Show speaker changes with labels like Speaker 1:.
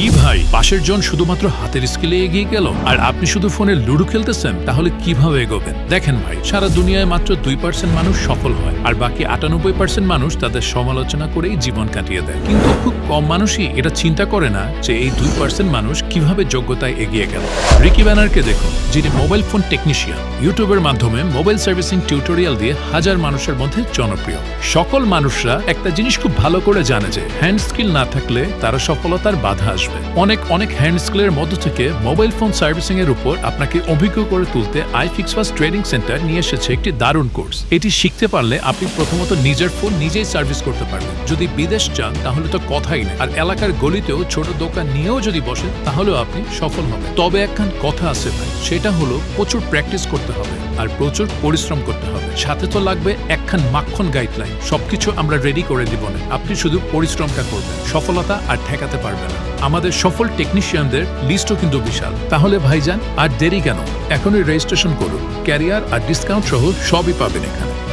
Speaker 1: কি ভাই? পাশের জন শুধুমাত্র হাতের স্কিলে এগিয়ে গেল। আর আপনি শুধু ফোনে লুডো খেলতেছেন, তাহলে কীভাবে এগোবেন? দেখেন ভাই, সারা দুনিয়ায় মাত্র দুই পার্সেন্ট মানুষ সফল হয়, আর বাকি আটানব্বই পার্সেন্ট মানুষ তাদের সমালোচনা করেই জীবন কাটিয়ে দেয়। কিন্তু খুব কম মানুষই এটা চিন্তা করে না যে এই দুই পার্সেন্ট মানুষ কীভাবে যোগ্যতায় এগিয়ে গেল। রিকি ব্যানারকে দেখুন, যিনি মোবাইল ফোন টেকনিশিয়ান। ইউটিউবের মাধ্যমে মোবাইল সার্ভিসিং টিউটোরিয়াল দিয়ে হাজার মানুষের মধ্যে জনপ্রিয়। সকল মানুষরা একটা জিনিস খুব ভালো করে জানে যে, হ্যান্ড স্কিল না থাকলে তারা সফলতার বাধা আসবে। অনেক অনেক হ্যান্ড স্কিলের মধ্য থেকে মোবাইল ফোন সার্ভিসিং এর উপর আপনাকে অভিজ্ঞ করে তুলতে আইফিক্স ফাস্ট ট্রেনিং সেন্টার নিয়ে এসেছে একটি দারুণ কোর্স এটি শিখতে পারলে আপনি প্রথমত নিজের ফোন নিজেই সার্ভিস করতে পারবেন। যদি বিদেশ যান, তাহলে তো কথাই নেই। আর এলাকার গলিতেও ছোট দোকান নিয়েও যদি বসেন, তাহলেও আপনি সফল হবেন। তবে একখান কথা আছে ভাই, সেটা হলো প্রচুর প্র্যাকটিস করতে হবে আর প্রচুর পরিশ্রম করতে হবে। সাথে তো লাগবে একখান মাখন গাইডলাইন সবকিছু আমরা রেডি করে দিব না। আপনি শুধু পরিশ্রমটা করবেন। সফলতা আর ঠেকাতে পারবেন না। আমাদের সফল টেকনিশিয়ানদের লিস্টও কিন্তু বিশাল। তাহলে ভাইজান, আর দেরি কেন? এখনই রেজিস্ট্রেশন করুন। ক্যারিয়ার আর ডিসকাউন্ট সহ সবই পাবেন এখানে।